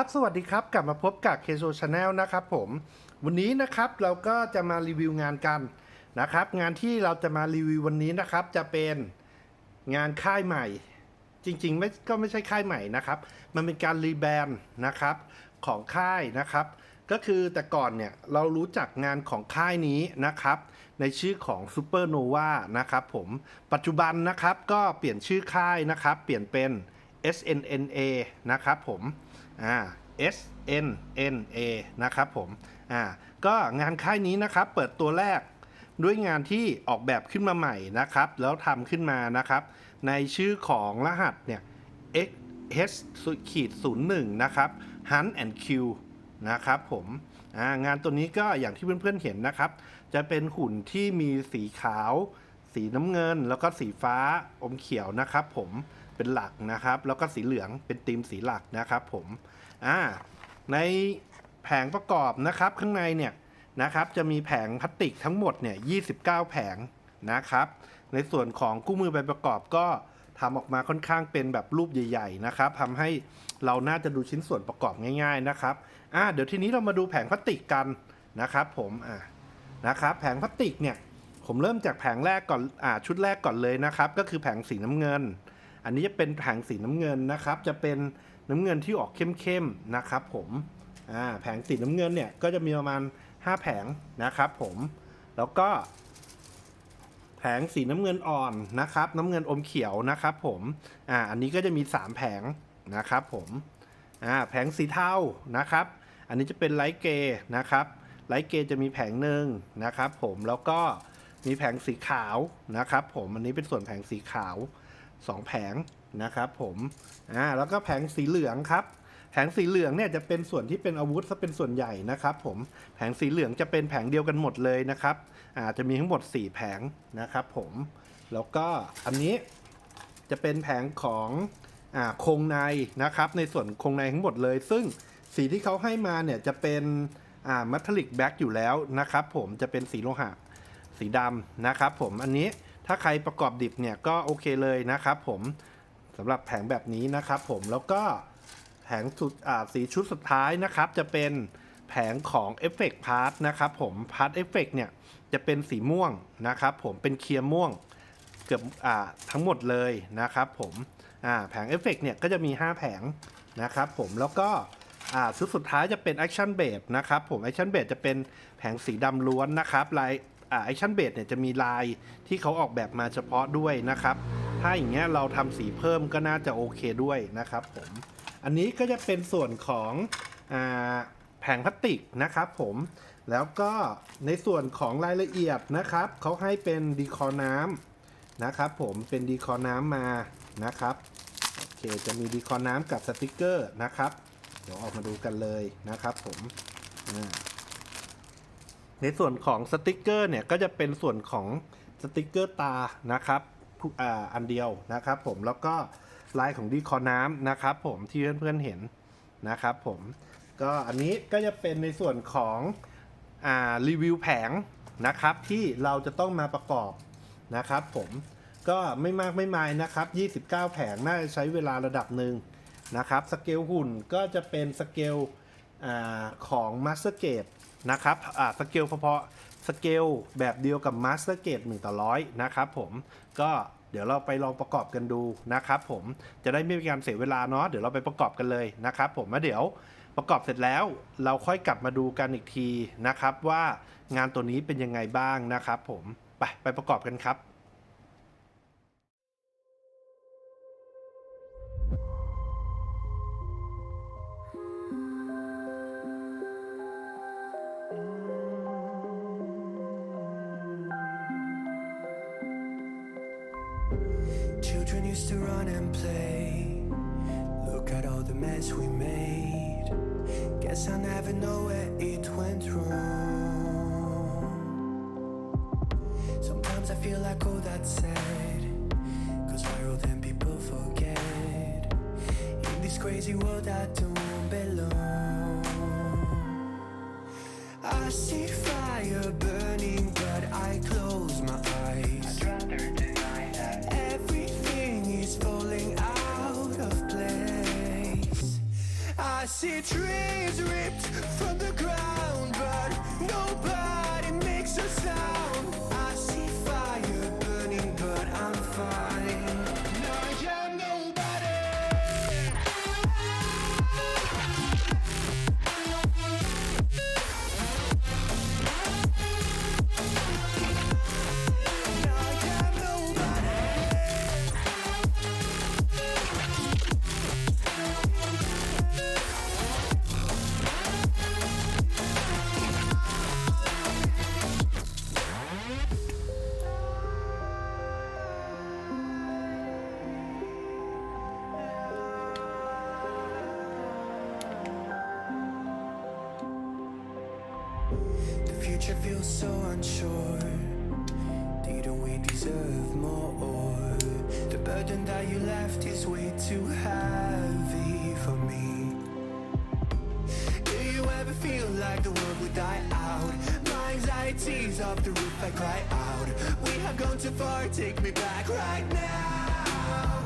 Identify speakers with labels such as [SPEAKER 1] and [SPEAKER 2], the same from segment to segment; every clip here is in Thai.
[SPEAKER 1] ครับ สวัสดีครับ กลับมาพบกับ k คโซชาแนลนะครับผม วันนี้นะครับเราก็จะมารีวิวงานกันนะครับ งานที่เราจะมารีวิววันนี้นะครับ จะเป็นงานค่ายใหม่ จริงๆไม่ก็ไม่ใช่ค่ายใหม่นะครับ มันเป็นการรีแบรนด์นะครับของค่ายนะครับ ก็คือแต่ก่อนเนี่ยเรารู้จักงานของค่ายนี้นะครับ ในชื่อของ Supernova นะครับผม ปัจจุบันนะครับก็เปลี่ยนชื่อค่ายนะครับ เปลี่ยนเป็น SNNA นะครับผม อ่า SNNA นะครับผมอ่าก็งานค่ายนี้นะครับเปิดตัวแรกด้วยงานที่ออกแบบขึ้นมาใหม่นะครับ แล้วทำขึ้นมานะครับ ในชื่อของรหัสเนี่ย H ขีด01 นะครับ Hunt and Q นะครับผมอ่างานตัวนี้ก็อย่างที่เพื่อนๆเห็นนะครับ จะเป็นหุ่นที่มีสีขาว สีน้ำเงิน แล้วก็สีฟ้าอมเขียวนะครับผม เป็นหลักนะครับ แล้วก็สีเหลืองเป็นธีมสีหลักนะครับผมอ่าในแผงประกอบนะครับข้างในเนี่ยนะครับจะมีแผงพลาสติกทั้งหมดเนี่ย29 แผงนะครับ ในส่วนของคู่มือใบประกอบก็ทำออกมาค่อนข้างเป็นแบบรูปใหญ่ๆนะครับทำให้เราน่าจะดูชิ้นส่วนประกอบง่าย ๆนะครับอ่าเดี๋ยวทีนี้เรามาดูแผงพลาสติกกันนะครับผมอ่านะครับแผงพลาสติกเนี่ยผมเริ่มจากแผงแรกก่อนอ่าชุดแรกก่อนเลยนะครับ ก็คือแผงสีน้ำเงิน อันนี้จะเป็นแผงสีน้ำเงินนะครับ จะเป็นน้ำเงินที่ออกเข้มๆนะครับ ผมอ่าแผงสีน้ำเงินเนี่ยก็จะมีประมาณ 5 แผงนะครับผมแล้วก็ แผงสีน้ำเงินอ่อนนะครับ น้ำเงินอมเขียวนะครับ ผมอ่าอันนี้ก็จะมี 3 แผงนะครับ ผมอ่าแผงสีเทานะครับ อันนี้จะเป็นไลท์เกย์นะครับไลท์เกย์จะมีแผงหนึ่งนะครับ ผมแล้วก็มีแผงสีขาวนะครับ ผมอันนี้เป็นส่วนแผงสีขาว 2 แผงนะครับผมอ่าแล้วก็แผงสีเหลืองครับ แผงสีเหลืองเนี่ยจะเป็นส่วนที่เป็นอาวุธซะเป็นส่วนใหญ่นะครับผมแผงสีเหลืองจะเป็นแผงเดียวกันหมดเลยนะครับอาจะมีทั้งหมด 4 แผงนะครับผมแล้วก็อันนี้จะเป็นแผงของอ่าโครงในนะครับ ในส่วนโครงในทั้งหมดเลย ซึ่งสีที่เขาให้มาเนี่ยจะเป็นอ่ามัทลิกแบ็กอยู่แล้วนะครับผมจะเป็นสีโลหะสีดำนะครับผมอันนี้ ถ้าใครประกอบดิบเนี่ยก็โอเคเลยนะครับผมสำหรับแผงแบบนี้นะครับผมแล้วก็แผงสุดอ่าสีชุดสุดท้ายนะครับจะเป็นแผงของเอฟเฟกต์พาร์ทนะครับผมพาร์ทเอฟเฟกต์เนี่ยจะเป็นสีม่วงนะครับผมเป็นเคลียร์ม่วงเกือบอ่าทั้งหมดเลยนะครับผมอ่าแผงเอฟเฟกต์เนี่ยก็จะมี 5 แผงนะครับผมแล้วก็อ่าชุดสุดท้ายจะเป็นแอคชั่นเบสนะครับผมแอคชั่นเบสจะเป็นแผงสีดำล้วนนะครับลาย แอคชั่นเบสเนี่ยจะมีลายที่เขาออกแบบมาเฉพาะด้วยนะครับ ถ้าอย่างเงี้ยเราทำสีเพิ่มก็น่าจะโอเคด้วยนะครับผมอันนี้ก็จะเป็นส่วนของอแผงพลาสติกนะครับผมแล้วก็ในส่วนของรายละเอียดนะครับเขาให้เป็นดีคอน้ำนะครับผมเป็นดีคอน้ำมานะครับโอเคจะมีดีคอน้ำกับสติกเกอร์นะครับ เดี๋ยวออกมาดูกันเลยนะครับผมอ่า ในส่วนของสติกเกอร์เนี่ยก็จะเป็นส่วนของสติกเกอร์ตานะครับอ,อันเดียวนะครับผมแล้วก็ลายของดีคอน้ำนะครับผมที่เพื่อนๆเห็นนะครับผมก็อันนี้ก็จะเป็นในส่วนของอรีวิวแผงนะครับที่เราจะต้องมาประกอบนะครับผมก็ไม่มากไม่มายนะครับ 29 แผงน่าจะใช้เวลาระดับหนึ่งนะครับสเกลหุ่นก็จะเป็นสเกลอของมาสเตอร์เกต นะครับอ่าสเกลเฉพาะสเกลแบบเดียวกับมาสเตอร์เกต1ต่อร้อยนะครับผมก็เดี๋ยวเราไปลองประกอบกันดูนะครับผมจะได้ไม่มีการเสียเวลาเนาะเดี๋ยวเราไปประกอบกันเลยนะครับผมแล้วเดี๋ยวประกอบเสร็จแล้วเราค่อยกลับมาดูกันอีกทีนะครับว่างานตัวนี้เป็นยังไงบ้างนะครับผมไปไปประกอบกันครับ
[SPEAKER 2] to run and play. Look at all the mess we made. Guess I'll never know where it went wrong. Sometimes I feel like all that's sad. Cause viral then people forget. In this crazy world I don't belong. I see fire burning, but I close see trees ripped from the ground, but nobody makes a sound. Burden that you left is way too heavy for me. Do you ever feel like the world would die out? My anxiety's off the roof, I cry out. We have gone too far, take me back right now.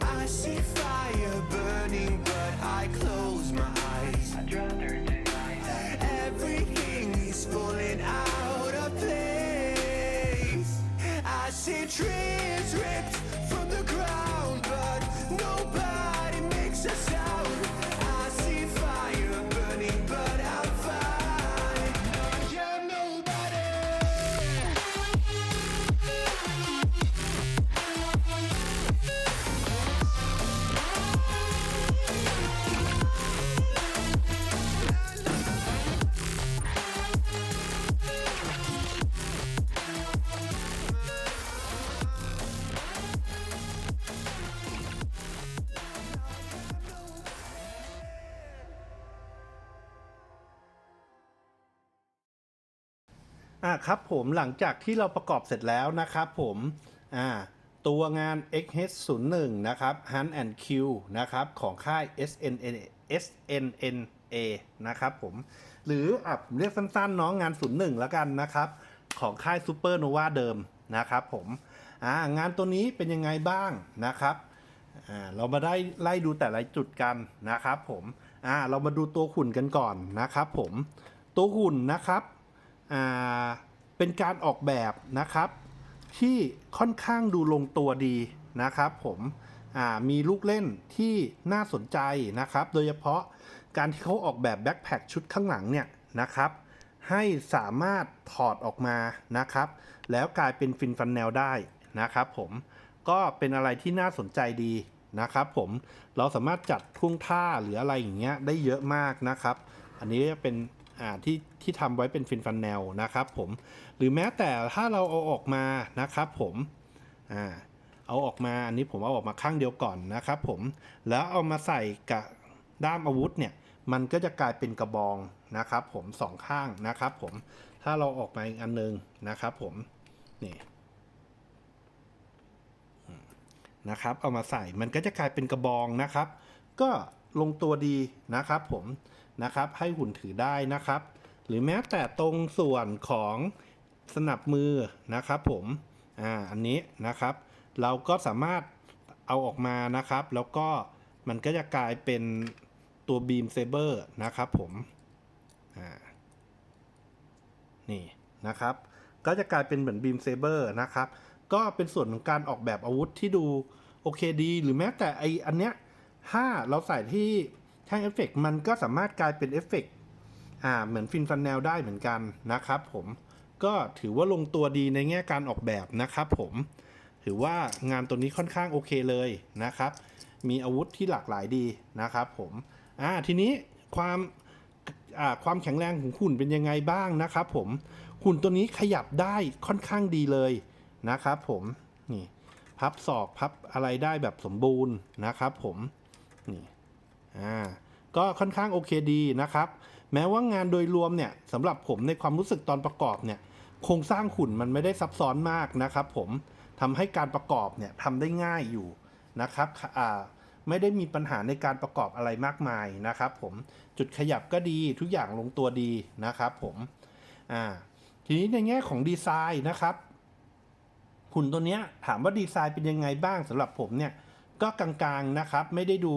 [SPEAKER 2] I see fire burning, but I close my eyes. I'd rather Everything is falling out of place. I see trees
[SPEAKER 1] อะครับผมหลังจากที่เราประกอบเสร็จแล้วนะครับผมอ่าตัวงาน XH01 นะครับ Hunt and Kill นะครับของค่าย SNN SNNA นะครับผมหรืออะผมเรียกสั้นๆน้องงาน 01 แล้วกันนะครับของค่าย Super Nova เดิมนะครับผมอ่างานตัวนี้เป็นยังไงบ้างนะครับอ่าเรามาได้ไล่ดูแต่ละจุดกันนะครับผมอ่าเรามาดูตัวหุ่นกันก่อนนะครับผมตัวหุ่นนะครับ เป็นการออกแบบนะครับ ที่ค่อนข้างดูลงตัวดีนะครับผมมีลูกเล่นที่น่าสนใจนะครับ โดยเฉพาะการที่เขาออกแบบแบ็คแพคชุดข้างหลังเนี่ยนะครับให้สามารถถอดออกมานะครับ แล้วกลายเป็นฟินฟันแนลได้นะครับผมก็เป็นอะไรที่น่าสนใจดีนะครับผมเราสามารถจัดท่วงท่าหรืออะไรอย่างเงี้ยได้เยอะมากนะครับ อันนี้เป็น อ่าที่ที่ทำไว้เป็นฟินฟันแนลนะครับผมหรือแม้แต่ถ้าเราเอาออกมานะครับผมอ่าเอาออกมาอันนี้ผมเอาออกมาข้างเดียวก่อนนะครับผมแล้วเอามาใส่กับด้ามอาวุธเนี่ยมันก็จะกลายเป็นกระบองนะครับผมสองข้างนะครับผมถ้าเราออกมาอีกอันหนึงนะครับผมนี่นะครับเอามาใส่มันก็จะกลายเป็นกระบองนะครับ ก็ลงตัวดีนะครับผม นะครับ ให้หุ่นถือได้นะครับ หรือแม้แต่ตรงส่วนของสนับมือนะครับผมอ่าอันนี้นะครับ เราก็สามารถเอาออกมานะครับ แล้วก็มันก็จะกลายเป็นตัวบีมเซเบอร์นะครับผมอ่านี่นะครับ ก็จะกลายเป็นเหมือนบีมเซเบอร์นะครับ ก็เป็นส่วนของการออกแบบอาวุธที่ดูโอเคดี หรือแม้แต่ไออันเนี้ยถ้าเราใส่ที่ แท่งเอฟเฟกต์มันก็สามารถกลายเป็นเอฟเฟกต์อ่าเหมือนฟินฟันแนลได้เหมือนกันนะครับผมก็ถือว่าลงตัวดีในแง่การออกแบบนะครับผมถือว่างานตัวนี้ค่อนข้างโอเคเลยนะครับ มีอาวุธที่หลากหลายดีนะครับผมอ่าทีนี้ความความแข็งแรงของหุ่นเป็นยังไงบ้างนะครับผมหุ่นตัวนี้ขยับได้ค่อนข้างดีเลยนะครับผมนี่พับศอกพับอะไรได้แบบสมบูรณ์นะครับผมนี่ อ่าก็ค่อนข้างโอเคดีนะครับ แม้ว่างานโดยรวมเนี่ยสำหรับผมในความรู้สึกตอนประกอบเนี่ยโครงสร้างหุ่นมันไม่ได้ซับซ้อนมากนะครับ ผมทำให้การประกอบเนี่ยทำได้ง่ายอยู่นะครับอ่าไม่ได้มีปัญหาในการประกอบอะไรมากมายนะครับ ผมจุดขยับก็ดีทุกอย่างลงตัวดีนะครับ ผมอ่าทีนี้ในแง่ของดีไซน์นะครับหุ่นตัวเนี้ยถามว่าดีไซน์เป็นยังไงบ้างสำหรับผมเนี่ยก็กลางๆนะครับ ไม่ได้ดู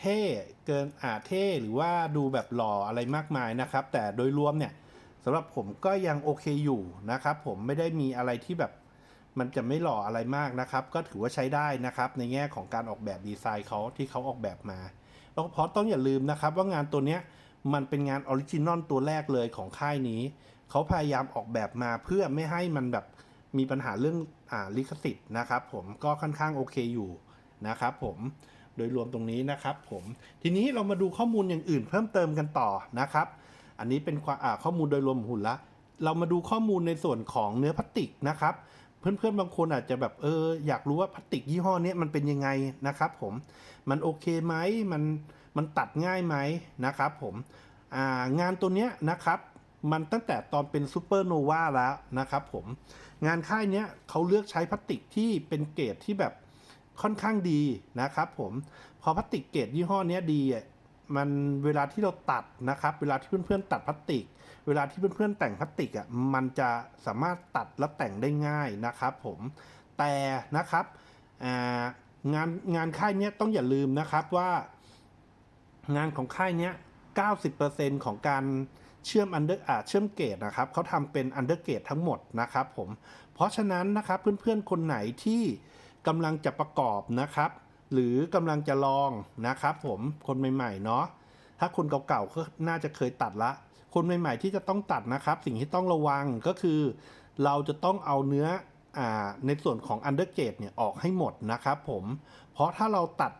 [SPEAKER 1] เท่เกินอาเท่หรือว่าดูแบบหล่ออะไรมากมายนะครับ แต่โดยรวมเนี่ยสำหรับผมก็ยังโอเคอยู่นะครับผมไม่ได้มีอะไรที่แบบมันจะไม่หล่ออะไรมากนะครับ ก็ถือว่าใช้ได้นะครับ ในแง่ของการออกแบบดีไซน์เขาที่เขาออกแบบมาแล้วเพราะต้องอย่าลืมนะครับว่างานตัวเนี้ยมันเป็นงานออริจินอลตัวแรกเลยของค่ายนี้ เขาพยายามออกแบบมาเพื่อไม่ให้มันแบบมีปัญหาเรื่องอ่าลิขสิทธิ์นะครับ ผมก็ค่อนข้างโอเคอยู่นะครับผม โดยรวมตรงนี้นะครับผมทีนี้เรามาดูข้อมูลอย่างอื่นเพิ่มเติมกันต่อนะครับ อันนี้เป็นข้อมูลโดยรวมหุ่นละ เรามาดูข้อมูลในส่วนของเนื้อพลาสติกนะครับเพื่อนๆบางคนอาจจะแบบเอออยากรู้ว่าพลาสติกยี่ห้อนี้มันเป็นยังไงนะครับผมมันโอเคไหมมันมันตัดง่ายไหมนะครับผมงานตัวเนี้ยนะครับมันตั้งแต่ตอนเป็นซูเปอร์โนวาแล้วนะครับผมงานค่ายเนี้ยเขาเลือกใช้พลาสติกที่เป็นเกรดที่แบบ ค่อนข้างดีนะครับผมพอพลาสติกเกรดยี่ห้อนี้ดีอะมันเวลาที่เราตัดนะครับ เวลาที่เพื่อนๆตัดพลาสติก เวลาที่เพื่อนๆแต่งพลาสติกอะมันจะสามารถตัดและแต่งได้ง่ายนะครับผมแต่นะครับงานงานค่ายเนี้ยต้องอย่าลืมนะครับว่า งานของค่ายเนี้ย90%ของการเชื่อมอันเดอร์อ่าเชื่อมเกตนะครับเขาทำเป็นอันเดอร์เกตทั้งหมดนะครับผมเพราะฉะนั้นนะครับเพื่อนๆคนไหนที่ กำลังจะประกอบนะครับ หรือกำลังจะลองนะครับผมคนใหม่ๆเนาะถ้าคนเก่าๆก็น่าจะเคยตัดละ คนใหม่ๆที่จะต้องตัดนะครับ สิ่งที่ต้องระวังก็คือ เราจะต้องเอาเนื้ออในส่วนของอันเดอร์เกตเนี่ยออกให้หมดนะครับผมเพราะถ้าเราตัด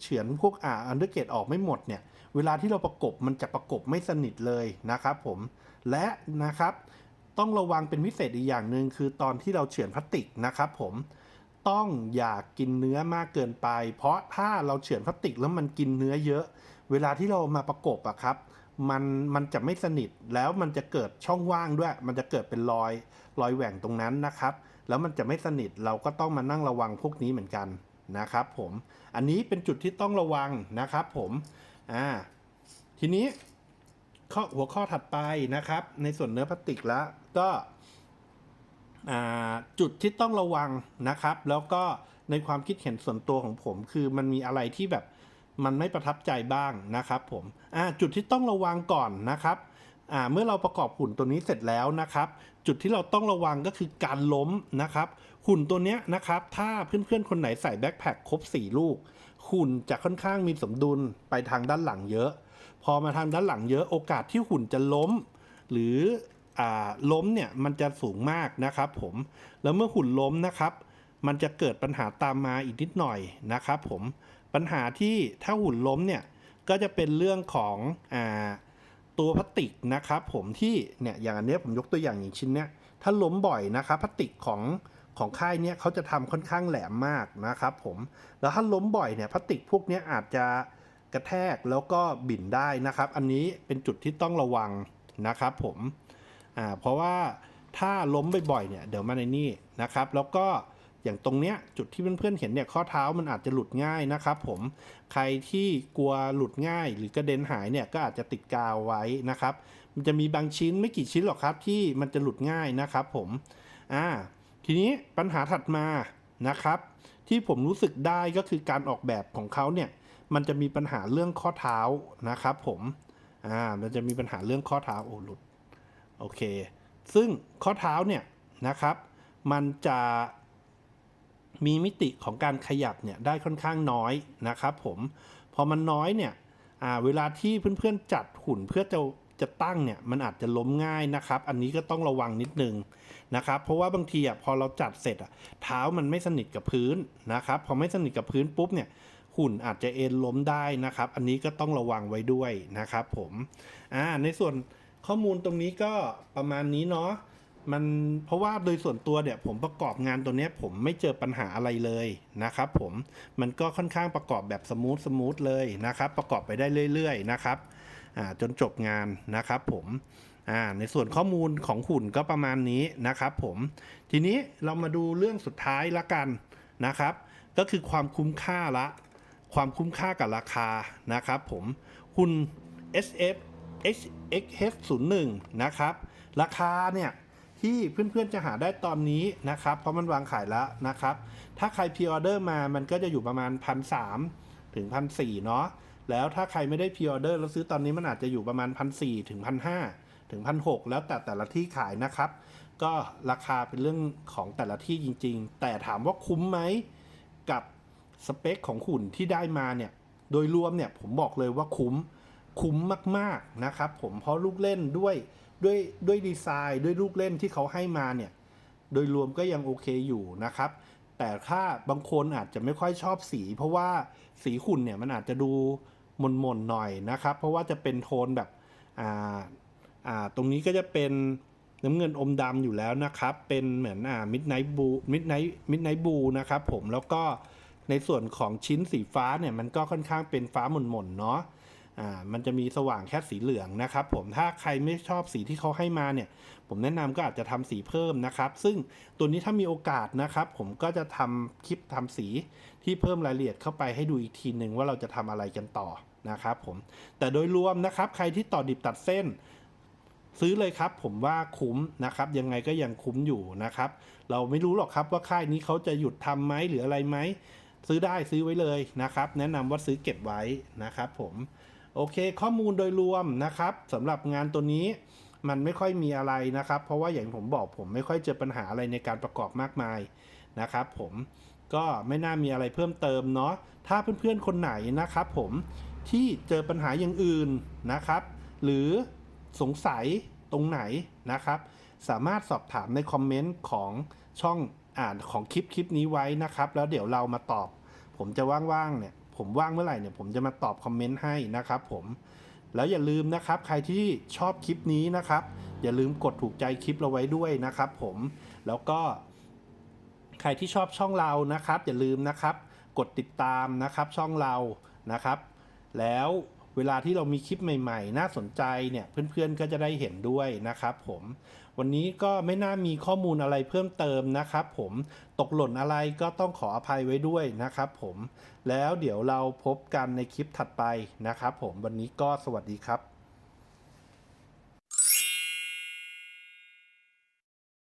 [SPEAKER 1] เฉือนพวกอ่าอันเดอร์เกตออกไม่หมดเนี่ยเวลาที่เราประกบมันจะประกบไม่สนิทเลยนะครับผมและนะครับต้องระวังเป็นพิเศษอีกอย่างหนึ่งคือตอนที่เราเฉือนพลาสติกนะครับผม ต้องอย่ากินเนื้อมากเกินไป เพราะถ้าเราเฉือนพลาสติกแล้วมันกินเนื้อเยอะ เวลาที่เรามาประกบอะครับ มันมันจะไม่สนิทแล้วมันจะเกิดช่องว่างด้วย มันจะเกิดเป็นรอยรอยแหว่งตรงนั้นนะครับ แล้วมันจะไม่สนิทเราก็ต้องมานั่งระวังพวกนี้เหมือนกันนะครับ ผมอันนี้เป็นจุดที่ต้องระวังนะครับ ผมอ่าทีนี้ข้อหัวข้อถัดไปนะครับ ในส่วนเนื้อพลาสติกแล้วก็ จุดที่ต้องระวังนะครับ แล้วก็ในความคิดเห็นส่วนตัวของผม คือมันมีอะไรที่แบบมันไม่ประทับใจบ้างนะครับผมจุดที่ต้องระวังก่อนนะครับเมื่อเราประกอบหุ่นตัวนี้เสร็จแล้วนะครับ จุดที่เราต้องระวังก็คือการล้มนะครับ หุ่นตัวเนี้ยนะครับถ้าเพื่อนๆคนไหนใส่แบ็คแพคครบ 4 ลูก หุ่นจะค่อนข้างมีสมดุลไปทางด้านหลังเยอะ พอมาทางด้านหลังเยอะโอกาสที่หุ่นจะล้ม หรือ ล้มเนี่ยมันจะสูงมากนะครับ ผม แล้วเมื่อหุ่นล้มนะครับ มันจะเกิดปัญหาตามมาอีกนิดหน่อยนะครับ ผม ปัญหาที่ถ้าหุ่นล้มเนี่ยก็จะเป็นเรื่องของอ่าตัวพลาสติกนะครับผมที่เนี่ยอย่างอันนี้ผมยกตัวอย่างอย่างชิ้นเนี้ยถ้าล้มบ่อยนะครับพลาสติกของของค่ายเนี้ยเขาจะทำค่อนข้างแหลมมากนะครับผมแล้วถ้าล้มบ่อยเนี่ยพลาสติกพวกนี้อาจจะกระแทกแล้วก็บิ่นได้นะครับ อันนี้เป็นจุดที่ต้องระวังนะครับผม อ่าเพราะว่าถ้าล้มบ่อยๆเนี่ยเดี๋ยวมาในนี่นะครับ แล้วก็อย่างตรงเนี้ยจุดที่เพื่อนๆเห็นเนี่ยข้อเท้ามันอาจจะหลุดง่ายนะครับ ผมใครที่กลัวหลุดง่าย หรือกระเด็นหายเนี่ยก็อาจจะติดกาวไว้นะครับ มันจะมีบางชิ้นไม่กี่ชิ้นหรอกครับที่มันจะหลุดง่ายนะครับ ผมอ่าทีนี้ปัญหาถัดมานะครับ ที่ผมรู้สึกได้ก็คือการออกแบบของเขาเนี่ยมันจะมีปัญหาเรื่องข้อเท้านะครับ ผมอ่ามันจะมีปัญหาเรื่องข้อเท้าโอ้หลุด โอเค ซึ่งข้อเท้าเนี่ยนะครับ มันจะมีมิติของการขยับเนี่ยได้ค่อนข้างน้อยนะครับผม พอมันน้อยเนี่ยเวลาที่เพื่อนๆจัดหุ่นเพื่อจะจะตั้งเนี่ยมันอาจจะล้มง่ายนะครับ อันนี้ก็ต้องระวังนิดนึงนะครับ เพราะว่าบางทีอะพอเราจัดเสร็จอะเท้ามันไม่สนิทกับพื้นนะครับ พอไม่สนิทกับพื้นปุ๊บเนี่ยหุ่นอาจจะเอ็นล้มได้นะครับ อันนี้ก็ต้องระวังไว้ด้วยนะครับผมอ่าในส่วน ข้อมูลตรงนี้ก็ประมาณนี้เนาะมันเพราะว่าโดยส่วนตัวเนี่ยผมประกอบงานตัวเนี้ยผมไม่เจอปัญหาอะไรเลยนะครับผมมันก็ค่อนข้างประกอบแบบสมูทสมูทเลยนะครับ ประกอบไปได้เรื่อยๆนะครับจนจบงานนะครับผมในส่วนข้อมูลของหุ่นก็ประมาณนี้นะครับผมทีนี้เรามาดูเรื่องสุดท้ายละกันนะครับ ก็คือความคุ้มค่าละ ความคุ้มค่ากับราคานะครับผมหุ่น SF XH 0 1 นะครับ ราคาเนี่ยที่เพื่อนๆจะหาได้ตอนนี้นะครับ เพราะมันวางขายแล้วนะครับ ถ้าใครพ r ออเดอร์มามันก็จะอยู่ประมาณ1 3 0 0ถึง1,400เนาะแล้วถ้าใครไม่ได้พ r ออเดอร์แล้วซื้อตอนนี้มันอาจจะอยู่ประมาณ1,400ถึง1,500ถึง1,600แล้วแต่แต่ละที่ขายนะครับ ก็ราคาเป็นเรื่องของแต่ละที่จริง ๆ แต่ถามว่าคุ้มไหมกับสเปคของหุ่นที่ได้มาเนี่ยโดยรวมเนี่ยผมบอกเลยว่าคุ้ม คุ้มมากๆนะครับผมเพราะลูกเล่นด้วยด้วยด้วยดีไซน์ด้วยลูกเล่นที่เขาให้มาเนี่ยโดยรวมก็ยังโอเคอยู่นะครับ แต่ถ้าบางคนอาจจะไม่ค่อยชอบสี เพราะว่าสีหุ่นเนี่ยมันอาจจะดูมนๆหน่อยนะครับ เพราะว่าจะเป็นโทนแบบอ่าอ่าตรงนี้ก็จะเป็นน้ำเงินอมดำอยู่แล้วนะครับ เป็นเหมือนอ่ามิดไนท์บูมิดไนท์มิดไนท์บูนะครับผมแล้วก็ในส่วนของชิ้นสีฟ้าเนี่ยมันก็ค่อนข้างเป็นฟ้าหม่นๆเนาะ อ่ามันจะมีสว่างแค่สีเหลืองนะครับผมถ้าใครไม่ชอบสีที่เขาให้มาเนี่ย ผมแนะนำก็อาจจะทำสีเพิ่มนะครับ ซึ่งตัวนี้ถ้ามีโอกาสนะครับ ผมก็จะทำคลิปทำสีที่เพิ่มรายละเอียดเข้าไปให้ดูอีกทีหนึ่งว่าเราจะทำอะไรกันต่อนะครับผมแต่โดยรวมนะครับ ใครที่ต่อดิบตัดเส้น ซื้อเลยครับ ผมว่าคุ้มนะครับ ยังไงก็ยังคุ้มอยู่นะครับ เราไม่รู้หรอกครับว่าค่ายนี้เขาจะหยุดทำไหมหรืออะไรไหมซื้อได้ซื้อไว้เลยนะครับ แนะนำว่าซื้อเก็บไว้นะครับ ผม โอเค ข้อมูลโดยรวมนะครับสำหรับงานตัวนี้มันไม่ค่อยมีอะไรนะครับ เพราะว่าอย่างผมบอกผมไม่ค่อยเจอปัญหาอะไรในการประกอบมากมายนะครับ ผมก็ไม่น่ามีอะไรเพิ่มเติมเนาะถ้าเพื่อนๆคนไหนนะครับ ผมที่เจอปัญหาอย่างอื่นนะครับ หรือสงสัยตรงไหนนะครับ สามารถสอบถามในคอมเมนต์ของช่องอ่านของคลิปคลิปนี้ไว้นะครับ แล้วเดี๋ยวเรามาตอบ ผมจะว่างๆเนี่ย ผมว่างเมื่อไหร่เนี่ยผมจะมาตอบคอมเมนต์ให้นะครับผมแล้วอย่าลืมนะครับใครที่ชอบคลิปนี้นะครับ อย่าลืมกดถูกใจคลิปเราไว้ด้วยนะครับผมแล้วก็ ใครที่ชอบช่องเรานะครับ อย่าลืมนะครับ กดติดตามนะครับช่องเรานะครับ แล้วเวลาที่เรามีคลิปใหม่ ๆ น่าสนใจเนี่ยเพื่อนๆก็จะได้เห็นด้วยนะครับ ผมวันนี้ก็ไม่น่ามีข้อมูลอะไรเพิ่มเติมนะครับผมตกหล่นอะไรก็ต้องขออภัยไว้ด้วยนะครับผมแล้วเดี๋ยวเราพบกันในคลิปถัดไปนะครับผมวันนี้ก็สวัสดีครับ